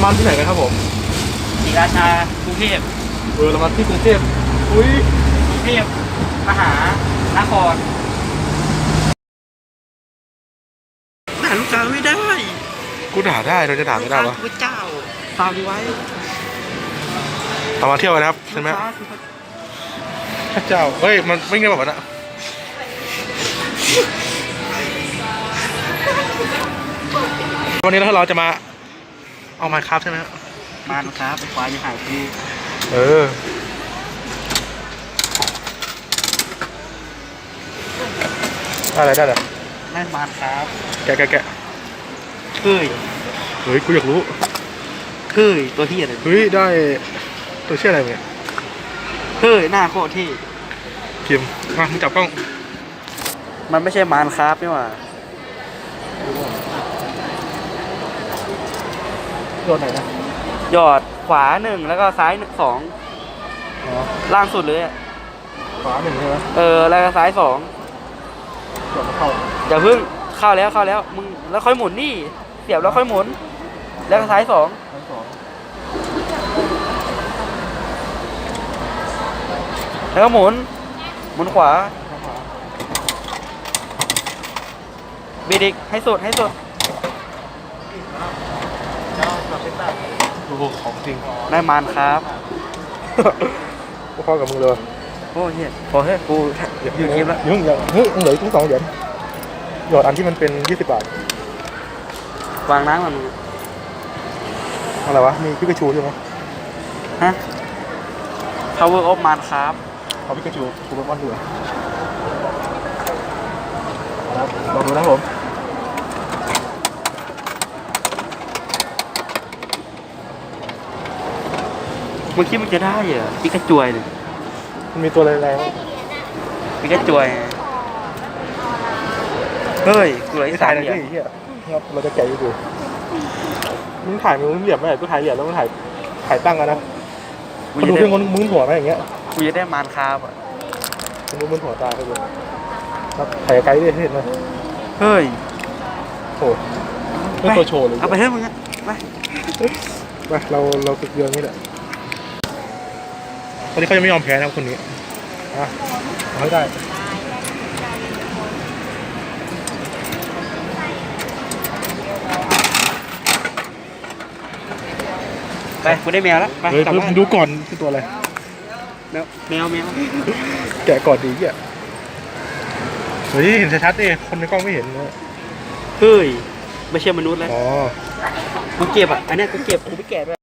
เรามาที่ไหนกันครับผมศรีราชากรุงเทพเออเรามาที่กรุงเทพอุ้ยกรุงเทพมหานครด่าลูกค้าไม่ได้กูด่าได้เราจะด่าไม่ได้ลูวะกค้าคือพระเจ้าฟังไว้เรามาเที่ยวกันนะครับใช่ไหมลูกค้าคือพระพระเจ้าเฮ้ยมันไม่เงี้ยแบบนั้นอะวันนี้เราจะมา เอาไมค์ครับใช่ไหมครับมารครับควายจะหายทีเอออะไรได้เหรอนั่นมารครับแกะแกะแกะเฮ้ยเฮ้ยกูอยากรู้เฮ้ยตัวที่อะไรเฮ้ยได้ตัวเชื่ออะไรเนี่ยเฮ้ยหน้าโคตรที่พิมพ์มามึงจับกล้อง มันไม่ใช่มารครับนี่หว่า โดนไหนนะหยอดขวาหนึ่งแล้วก็ซ้ายหนึ่งสองอ๋อล่างสุดเลยอะขวาหนึ่งใช่ไหมเออแล้วก็ซ้ายสองกดเข้าอย่าเพิ่งเข้าแล้วเข้าแล้วมึงแล้วค่อยหมุนนี่ เสียบแล้วค่อยหมุน แล้วก็ซ้ายสองทั้งสองแล้วก็หมุน หมุนขวาทั้งขวาบีดิกให้สุดให้สุด โอ้โหของจริงได้มานครับ กูเข้ากับมึงเลยโอ้เฮียพอเฮ้ยกูอยู่คลิปแล้วยุ่งอย่างเฮ้ยยังเหลืออีกทั้งสองเหรียญหยอดอันที่มันเป็นยี่สิบบาทวางน้ำมันอะไรวะ มีพิกาชูใช่ไหมฮะ power of มานครับเอาพิกาชูชูเป็นมอนดูครับลองดูนะครับผม มึงคิดมึงจะได้เหรอปิกาจวยเลยมันมีตัวอะไรแล้วปิกาจวย เฮ้ยกูเหลยไม่สาถ่ายมเลยเหรียญดิเฮียครับเราจะแกะอยู่ดูมึงถ่ายมึงเหลี่ยมไหมกูถ่ายเหลี่ยมแล้วมึงถ่ายถ่ายตั้งกันนะกูมึงจะดูได้เพื่อนคนมึงหัวไหมอย่างเงี้ยกูจะได้มานครับอะ มึงดูมึงหัวตาไปดูครับถ่ายไกลๆดิเห็นไหมเฮ้ยโอ้โหไม่ตัวโชว์เลยเอาไปเถอะมึงอะไปมาเราเราฝึกเยอะนี่แหละต อนนี้เขายังไม่ยอมแพ้นะครับคนนี้อะเอาให้ได้ไปกูได้แมวแล้วไปเฮ้ยกลับเฮ้ยบ้ามึนงดูก่อนคือตัวอะไร แมวแมวแมวแกะก่อนดีอะเฮ้ยเห็นชัดๆดิคนในกล้องไม่เห็นเลยเฮ้ยไม่ใช่มนุษย์แล้วอ๋อกูเก็บอะอันเนี้ยกูเก็บกูไม่แกะด้วย